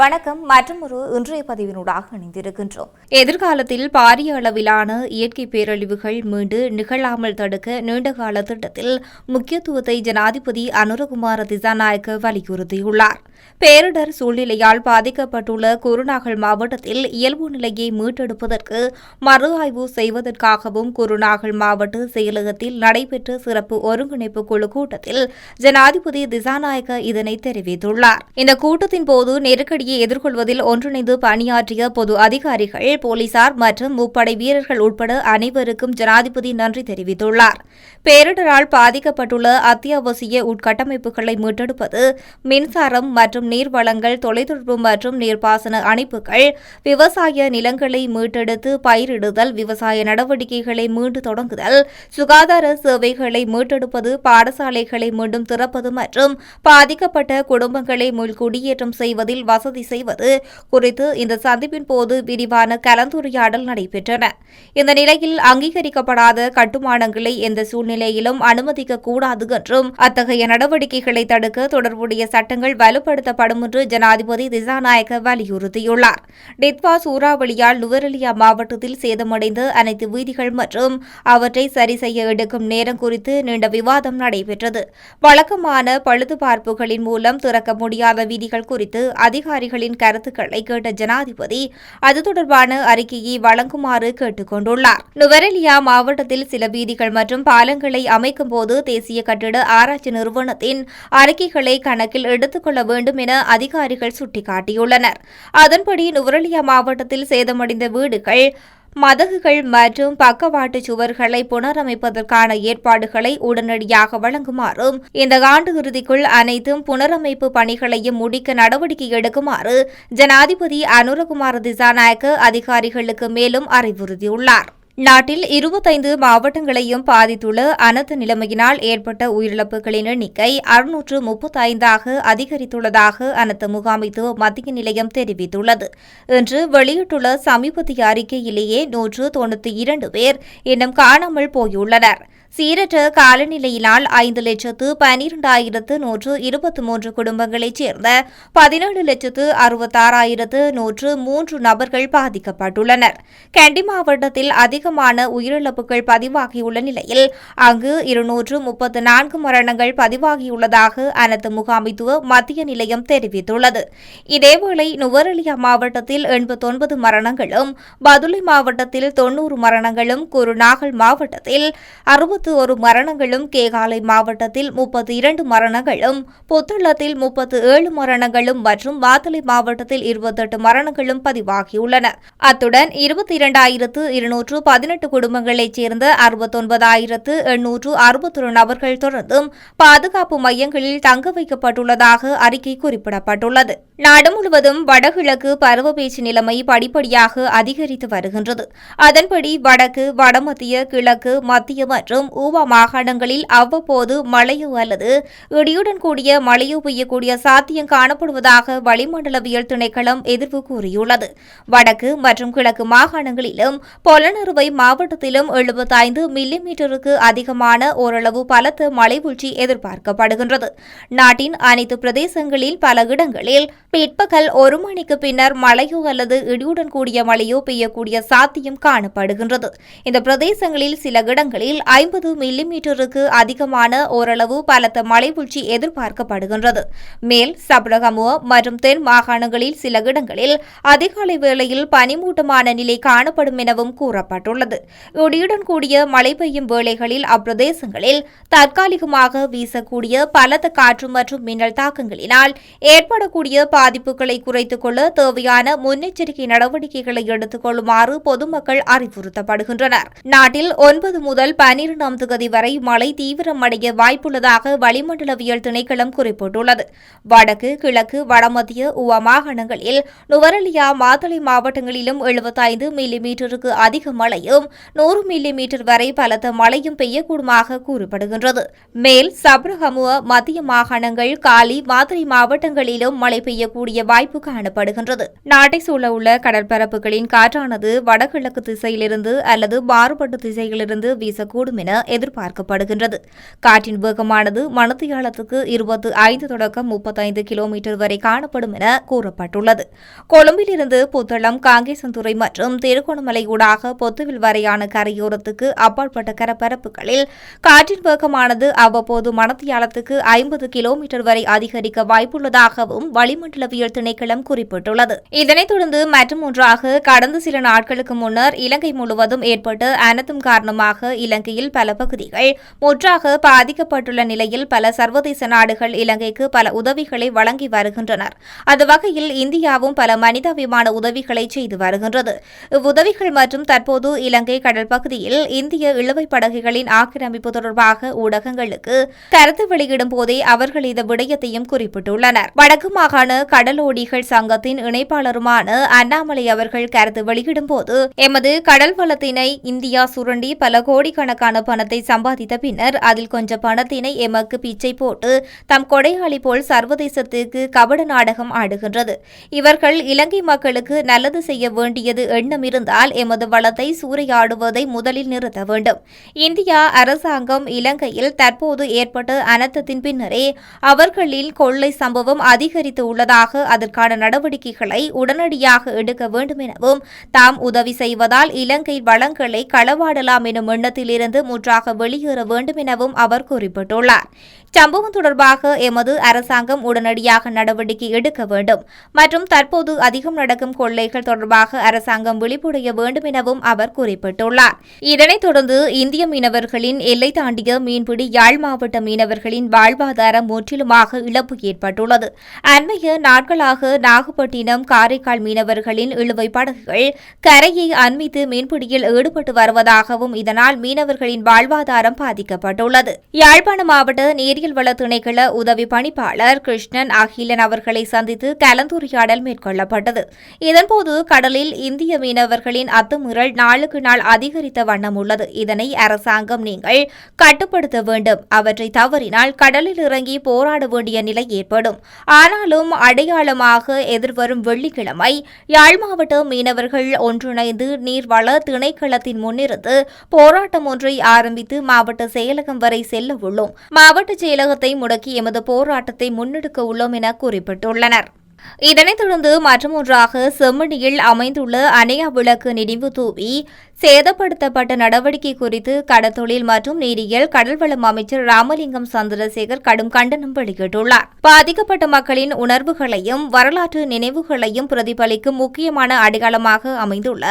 வணக்கம் மற்றும் ஒரு இன்றைய பதிவினூடாக இணைந்திருக்கின்றோம். எதிர்காலத்தில் பாரிய அளவிலான இயற்கை பேரழிவுகள் மீண்டு நிகழாமல் தடுக்க நீண்டகால திட்டத்தில் முக்கியத்துவத்தை ஜனாதிபதி அனுரகுமார திசாநாயக்க வலியுறுத்தியுள்ளார். பேரிடர் சூழ்நிலையால் பாதிக்கப்பட்டுள்ள குருநாகல் மாவட்டத்தில் இயல்பு நிலையை மீட்டெடுப்பதற்கு மறு ஆய்வு செய்வதற்காகவும் குருநாகல் மாவட்ட செயலகத்தில் நடைபெற்ற சிறப்பு ஒருங்கிணைப்பு குழு கூட்டத்தில் ஜனாதிபதி திசாநாயக்க இதனை தெரிவித்துள்ளார். இந்த கூட்டத்தின் போது நெருக்கடி நெருக்கடியை எதிர்கொள்வதில் ஒன்றிணைந்து பணியாற்றிய பொது அதிகாரிகள் போலீசார் மற்றும் முப்படை வீரர்கள் உட்பட அனைவருக்கும் ஜனாதிபதி நன்றி தெரிவித்துள்ளார். பேரிடரால் பாதிக்கப்பட்டுள்ள அத்தியாவசிய உட்கட்டமைப்புகளை மீட்டெடுப்பது மின்சாரம் மற்றும் நீர் வளங்கள் தொலைத்தொடர்பு மற்றும் நீர்ப்பாசன அணைப்புகள் விவசாய நிலங்களை மீட்டெடுத்து பயிரிடுதல் விவசாய நடவடிக்கைகளை மீண்டு தொடங்குதல் சுகாதார சேவைகளை மீட்டெடுப்பது பாடசாலைகளை மீண்டும் திறப்பது மற்றும் பாதிக்கப்பட்ட குடும்பங்களை மீள்குடியேற்றம் செய்வதில் வசதி உறுதி செய்வது குறித்து இந்த சந்திப்பின் போது விரிவான கலந்துரையாடல் நடைபெற்றன. இந்த நிலையில் அங்கீகரிக்கப்படாத கட்டுமானங்களை எந்த சூழ்நிலையிலும் அனுமதிக்க கூடாது என்றும் அத்தகைய நடவடிக்கைகளை தடுக்க தொடர்புடைய சட்டங்கள் வலுப்படுத்தப்படும் என்று ஜனாதிபதி திசாநாயக்க வலியுறுத்தியுள்ளார். டித்வா சூறாவளியால் நுவரெலியா மாவட்டத்தில் சேதமடைந்த அனைத்து வீதிகள் மற்றும் அவற்றை சரி செய்ய எடுக்கும் நேரம் குறித்து நீண்ட விவாதம் நடைபெற்றது. வழக்கமான பழுதுபார்ப்புகளின் மூலம் திறக்க முடியாத வீதிகள் குறித்து அதிகாரிகள் அதிகாரிகளின் கருத்துக்களை கேட்ட ஜனாதிபதி அது தொடர்பான அறிக்கையை வழங்குமாறு கேட்டுக் கொண்டுள்ளார் நுவரெலியா மாவட்டத்தில் சில வீதிகள் மற்றும் பாலங்களை அமைக்கும் போது தேசிய கட்டிட ஆராய்ச்சி நிறுவனத்தின் அறிக்கைகளை கணக்கில் எடுத்துக்கொள்ள வேண்டும் என அதிகாரிகள் சுட்டிக்காட்டியுள்ளனர். அதன்படி நுவரெலியா மாவட்டத்தில் சேதமடைந்த வீடுகள் மதகுகள் மற்றும் பக்கவாட்டு சுவர்களை புனரமைப்பதற்கான ஏற்பாடுகளை உடனடியாக வழங்குமாறும் இந்த ஆண்டு இறுதிக்குள் அனைத்தும் புனரமைப்பு பணிகளையும் முடிக்க நடவடிக்கை எடுக்குமாறு ஜனாதிபதி அனுரகுமார திசாநாயக்க அதிகாரிகளுக்கு மேலும் அறிவுறுத்தியுள்ளார். நாட்டில் இருபத்தைந்து மாவட்டங்களையும் பாதித்துள்ள அனர்த்த நிலைமையினால் ஏற்பட்ட உயிரிழப்புகளின் எண்ணிக்கை அறுநூற்று முப்பத்தைந்தாக அதிகரித்துள்ளதாக அனர்த்த முகாமைத்துவ மத்திய நிலையம் தெரிவித்துள்ளது. இன்று வெளியிட்டுள்ள சமீபத்திய அறிக்கையிலேயே நூற்று தொண்ணூற்றி இரண்டு பேர் இன்னும் காணாமல் போயுள்ளனர். சீரற்ற காலநிலையினால் ஐந்து லட்சத்து பனிரெண்டாயிரத்து நூற்று இருபத்தி மூன்று குடும்பங்களைச் சேர்ந்த பதினேழு லட்சத்து அறுபத்தாறாயிரத்து நூற்று மூன்று நபர்கள் பாதிக்கப்பட்டுள்ளனர். கண்டி மாவட்டத்தில் அதிகமான உயிரிழப்புகள் பதிவாகியுள்ள நிலையில் அங்கு இருநூற்று முப்பத்து நான்கு மரணங்கள் பதிவாகியுள்ளதாக அனைத்து முகாமைத்துவ மத்திய நிலையம் தெரிவித்துள்ளது. இதேவேளை நுவரெலியா மாவட்டத்தில் எண்பத்தொன்பது மரணங்களும் பதுளை மாவட்டத்தில் தொன்னூறு மரணங்களும் குருநாகல் மாவட்டத்தில் இருபத்தி ஒரு மரணங்களும் கேகாலை மாவட்டத்தில் முப்பத்தி இரண்டு மரணங்களும் புத்தளத்தில் முப்பத்து ஏழு மரணங்களும் மற்றும் மாத்தளை மாவட்டத்தில் இருபத்தெட்டு மரணங்களும் பதிவாகியுள்ளன. அத்துடன் இருபத்தி இரண்டாயிரத்து இருநூற்று பதினெட்டு குடும்பங்களைச் சேர்ந்த அறுபத்தொன்பதாயிரத்து எண்ணூற்று அறுபத்தொரு நபர்கள் தொடர்ந்தும் பாதுகாப்பு மையங்களில் தங்க வைக்கப்பட்டுள்ளதாக அறிக்கை குறிப்பிடப்பட்டுள்ளது. நாடு முழுவதும் வடகிழக்கு பருவப்பேச்சு நிலைமை படிப்படியாக அதிகரித்து வருகின்றது. அதன்படி வடக்கு வடமத்திய கிழக்கு மத்திய மற்றும் ஊவா மாகாணங்களில் அவ்வப்போது மழையோ அல்லது இடியுடன் கூடிய மழையோ பெய்யக்கூடிய சாத்தியம் காணப்படுவதாக வளிமண்டலவியல் திணைக்களம் எதிர்ப்பு கூறியுள்ளது. வடக்கு மற்றும் கிழக்கு மாகாணங்களிலும் பொலனறுவை மாவட்டத்திலும் எழுபத்தைந்து மில்லிமீட்டருக்கு அதிகமான ஓரளவு பலத்த மழைவீழ்ச்சி எதிர்பார்க்கப்படுகின்றது. நாட்டின் அனைத்து பிரதேசங்களில் பல இடங்களில் பிற்பகல் ஒரு மணிக்கு பின்னர் மழையோ அல்லது இடியுடன் கூடிய மழையோ பெய்யக்கூடிய சாத்தியம் காணப்படுகின்றது. இந்த பிரதேசங்களில் சில இடங்களில் ஐம்பது ஐம்பது மில்லிமீட்டருக்கு அதிகமான ஓரளவு பலத்த மழைவீழ்ச்சி எதிர்பார்க்கப்படுகின்றது. மேல் சப்ரகமுவ மற்றும் தென் மாகாணங்களில் சில இடங்களில் அதிகாலை வேளையில் பனிமூட்டமான நிலை காணப்படும் எனவும் கூறப்பட்டுள்ளது. இடியுடன் கூடிய மழை பெய்யும் வேளைகளில் அப்பிரதேசங்களில் தற்காலிகமாக வீசக்கூடிய பலத்த காற்று மற்றும் மின்னல் தாக்கங்களினால் ஏற்படக்கூடிய பாதிப்புகளை குறைத்துக் கொள்ள தேவையான முன்னெச்சரிக்கை நடவடிக்கைகளை எடுத்துக் கொள்ளுமாறு பொதுமக்கள் அறிவுறுத்தப்படுகின்றனர். நாட்டில் ஒன்பது முதல் பனிரெண்டு பனிரெண்டாம் தேதி வரை மழை தீவிரமடைய வாய்ப்புள்ளதாக வளிமண்டலவியல் திணைக்களம் குறிப்பிட்டுள்ளது. வடக்கு கிழக்கு வடமத்திய உவ மாகாணங்களில் நுவரலியா மாத்தளை மாவட்டங்களிலும் எழுபத்தைந்து மில்லிமீட்டருக்கு அதிக மழையும் நூறு மில்லிமீட்டர் வரை பலத்த மழையும் பெய்யக்கூடுமாக கூறப்படுகின்றது. மேல் சப்ரஹமுவ மத்திய மாகாணங்கள் காலி மாதிரி மாவட்டங்களிலும் மழை பெய்யக்கூடிய வாய்ப்பு காணப்படுகின்றது. நாட்டை சூழ உள்ள கடற்பரப்புகளின் காற்றானது வடகிழக்கு திசையிலிருந்து அல்லது மாறுபட்ட திசையிலிருந்து வீசக்கூடும் என எதிர்பார்க்கப்படுகின்றது. காற்றின் வேகமானது மணத்தியாலத்துக்கு இருபத்து ஐந்து தொடக்கம் முப்பத்தைந்து கிலோமீட்டர் வரை காணப்படும் என கூறப்பட்டுள்ளது. கொழும்பிலிருந்து புத்தளம் காங்கேசன்துறை மற்றும் திருகோணமலை ஊடாக பொத்துவில் வரையான கரையோரத்துக்கு அப்பாற்பட்ட கரப்பரப்புகளில் காற்றின் வேகமானது அவ்வப்போது மணத்தியாலத்துக்கு ஐம்பது கிலோமீட்டர் வரை அதிகரிக்க வாய்ப்புள்ளதாகவும் வளிமண்டலவியல் திணைக்களம் குறிப்பிட்டுள்ளது. இதனைத் தொடர்ந்து மற்றும் ஒன்றாக கடந்த சில நாட்களுக்கு முன்னர் இலங்கை முழுவதும் ஏற்பட்ட அனத்தும் காரணமாக இலங்கையில் பல பல பகுதிகள். முற்றாக பாதிக்கப்பட்டுள்ள நிலையில் பல சர்வதேச நாடுகள் இலங்கைக்கு பல உதவிகளை வழங்கி வருகின்றனர். அது வகையில் இந்தியாவும் பல மனிதாபிமான உதவிகளை செய்து வருகின்றது. இவ்வுதவிகள் மற்றும் தற்போது இலங்கை கடல் பகுதியில் இந்திய இழுவை படகுகளின் ஆக்கிரமிப்பு தொடர்பாக ஊடகங்களுக்கு கருத்து வெளியிடும் போதே அவர்கள் இந்த விடயத்தையும் குறிப்பிட்டுள்ளனர். வடக்கு மாகாண கடலோடிகள் சங்கத்தின் இணைப்பாளருமான அண்ணாமலை அவர்கள் கருத்து வெளியிடும் போது எமது கடல் வளத்தினை இந்தியா சுரண்டி பல கோடிக்கணக்கான பணத்தை சம்பாதித்த பின்னர் அதில் கொஞ்சம் பணத்தினை எமக்கு பிச்சை போட்டு தம் கொடையாளி போல் சர்வதேசத்துக்கு கபட நாடகம் ஆடுகின்றது. இவர்கள் இலங்கை மக்களுக்கு நல்லது செய்ய வேண்டியது எண்ணம் இருந்தால் எமது வளத்தை சூறையாடுவதை முதலில் நிறுத்த வேண்டும். இந்தியா அரசாங்கம் இலங்கையில் தற்போது ஏற்பட்ட அனர்த்தத்தின் பின்னரே அவர்களின் கொள்ளை சம்பவம் அதிகரித்து உள்ளதாக அதற்கான நடவடிக்கைகளை உடனடியாக எடுக்க வேண்டும் எனவும் தாம் உதவி செய்வதால் இலங்கை வளங்களை களவாடலாம் எனும் எண்ணத்திலிருந்து ஒன்றாக வெளியேற வேண்டும் எனவும் அவர் குறிப்பிட்டுள்ளார். சம்பவம் தொடர்பாக எமது அரசாங்கம் உடனடியாக நடவடிக்கை எடுக்க வேண்டும். மற்றும் தற்போது அதிகம் நடக்கும் கொள்ளைகள் தொடர்பாக அரசாங்கம் விழிப்புடைய வேண்டும் எனவும் அவர் குறிப்பிட்டுள்ளார். இதனைத் தொடர்ந்து இந்திய மீனவர்களின் எல்லை தாண்டிய மீன்பிடி யாழ் மாவட்ட மீனவர்களின் வாழ்வாதாரம் முற்றிலுமாக இழப்பு ஏற்பட்டுள்ளது. அண்மைய நாட்களாக நாகப்பட்டினம் காரைக்கால் மீனவர்களின் இழுவை படகுகள் கரையை அண்மித்து மீன்பிடியில் ஈடுபட்டு வருவதாகவும் இதனால் மீனவர்களின் வாழ்வாதாரம் பாதிக்கப்பட்டுள்ளது. யாழ்ப்பாண மாவட்ட நீரியல் வள திணைக்கள உதவி பணிப்பாளர் கிருஷ்ணன் அகிலன் அவர்களை சந்தித்து கலந்துரையாடல் மேற்கொள்ளப்பட்டது. இதன்போது கடலில் இந்திய மீனவர்களின் அத்துமீறல் நாளுக்கு நாள் அதிகரித்த வண்ணம் உள்ளது. இதனை அரசாங்கம் நீங்கள் கட்டுப்படுத்த வேண்டும். அவற்றை தவறினால் கடலில் இறங்கி போராட வேண்டிய நிலை ஏற்படும். ஆனாலும் அடையாளமாக எதிர்வரும் வெள்ளிக்கிழமை யாழ் மாவட்ட மீனவர்கள் ஒன்றிணைந்து நீர்வள திணைக்களத்தின் முன்னிருந்து போராட்டம் ஒன்றை ஆரம்பித்து மாவட்ட செயலகம் வரை செல்ல உள்ளோம் மாவட்ட செயலகத்தை முடக்கி எமது போராட்டத்தை முன்னெடுக்க உள்ளோம் என குறிப்பிட்டுள்ளனர். இதனைத் தொடர்ந்து மற்றொன்றாக செம்மணியில் அமைந்துள்ள அணையா விளக்கு நினைவு தூவி சேதப்படுத்தப்பட்ட நடவடிக்கை குறித்து கடத்தொழில் மற்றும் நீரியல் கடல்வளம் அமைச்சர் ராமலிங்கம் சந்திரசேகர் கடும் கண்டனம் வெளியிட்டுள்ளார். பாதிக்கப்பட்ட மக்களின் உணர்வுகளையும் வரலாற்று நினைவுகளையும் பிரதிபலிக்கும் முக்கியமான அடையாளமாக அமைந்துள்ள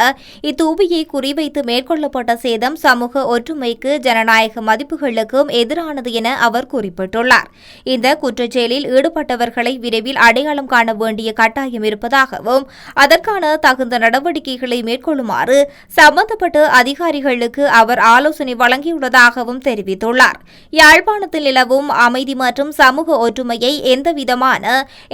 இத்தூபியை குறிவைத்து மேற்கொள்ளப்பட்ட சேதம் சமூக ஒற்றுமைக்கு ஜனநாயக மதிப்புகளுக்கும் எதிரானது என அவர் குறிப்பிட்டுள்ளார். இந்த குற்றச்செயலில் ஈடுபட்டவர்களை விரைவில் அடையாளம் காண வேண்டிய கட்டாயம் இருப்பதாகவும் அதற்கான தகுந்த நடவடிக்கைகளை மேற்கொள்ளுமாறு சம்பந்தப்பட்ட அதிகாரிகளுக்கு அவர் ஆலோசனை வழங்கியுள்ளதாகவும் தெரிவித்துள்ளார். யாழ்ப்பாணத்தில் நிலவும் அமைதி மற்றும் சமூக ஒற்றுமையை எந்தவிதமான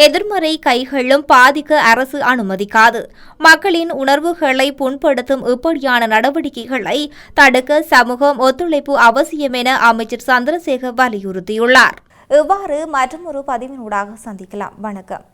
எதிர்மறை கைகளும் பாதிக்க அரசு அனுமதிக்காது. மக்களின் உணர்வுகளை புண்படுத்தும் இப்படியான நடவடிக்கைகளை தடுக்க சமூகம் ஒத்துழைப்பு அவசியம் என அமைச்சர் சந்திரசேகர் வலியுறுத்தியுள்ளார். இவ்வாறு மற்றொரு பதிவினூடாக சந்திக்கலாம். வணக்கம்.